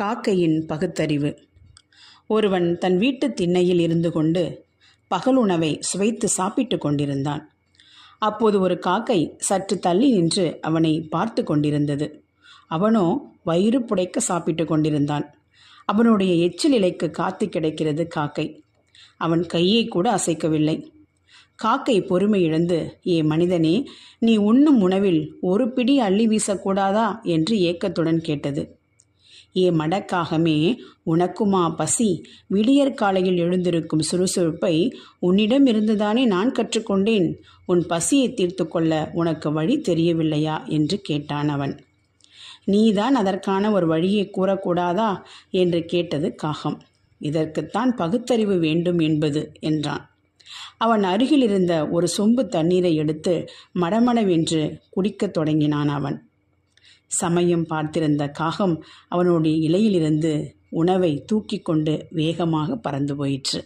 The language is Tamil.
காக்கையின் பகுத்தறிவு. ஒருவன் தன் வீட்டு திண்ணையில் இருந்து கொண்டு பகல் உணவை சுவைத்து சாப்பிட்டு கொண்டிருந்தான். அப்போது ஒரு காக்கை சற்று தள்ளி நின்று அவனை பார்த்து கொண்டிருந்தது. அவனோ வயிறு புடைக்க சாப்பிட்டு கொண்டிருந்தான். அவனுடைய எச்சில் இலைக்கு காத்து கிடைக்கிறது காக்கை. அவன் கையை கூட அசைக்கவில்லை. காக்கை பொறுமை இழந்து ஏ மனிதனே நீ உண்ணும் உணவில் ஒரு பிடி அள்ளி வீசக்கூடாதா? என்று ஏக்கத்துடன் கேட்டது. ஏ மடக்காகமே உனக்குமா பசி? விடியற் காலையில் எழுந்திருக்கும் சுறுசுறுப்பை உன்னிடம் இருந்துதானே நான் கற்றுக்கொண்டேன். உன் பசியை தீர்த்து கொள்ள உனக்கு வழி தெரியவில்லையா? என்று கேட்டான் அவன். நீதான் அதற்கான ஒரு வழியை கூறக்கூடாதா? என்று கேட்டது காகம். இதற்குத்தான் பகுத்தறிவு வேண்டும் என்பது என்றான். அவன் அருகில் இருந்த ஒரு சொம்பு தண்ணீரை எடுத்து மடமடவென்று குடிக்கத் தொடங்கினான் அவன். சமயம் பார்த்திருந்த காகம் அவனுடைய இலையிலிருந்து உணவை தூக்கி கொண்டு வேகமாக பறந்து போயிற்று.